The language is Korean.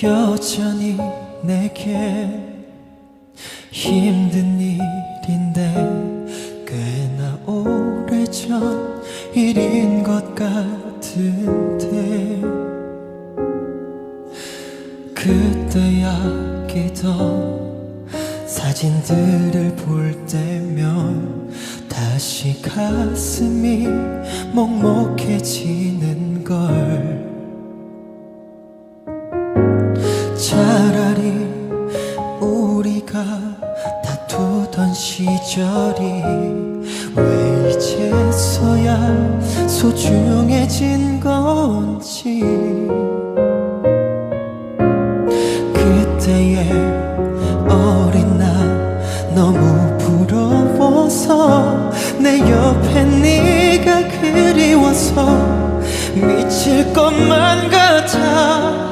여전히 내게 힘든 일인데 꽤나 오래전 일인 것 같은데 그때야 기던 사진들을 볼 때면 다시 가슴이 먹먹해지는 차라리 우리가 다투던 시절이 왜 이제서야 소중해진 건지 그때의 어린 나 너무 부러워서 내 옆에 네가 그리워서 미칠 것만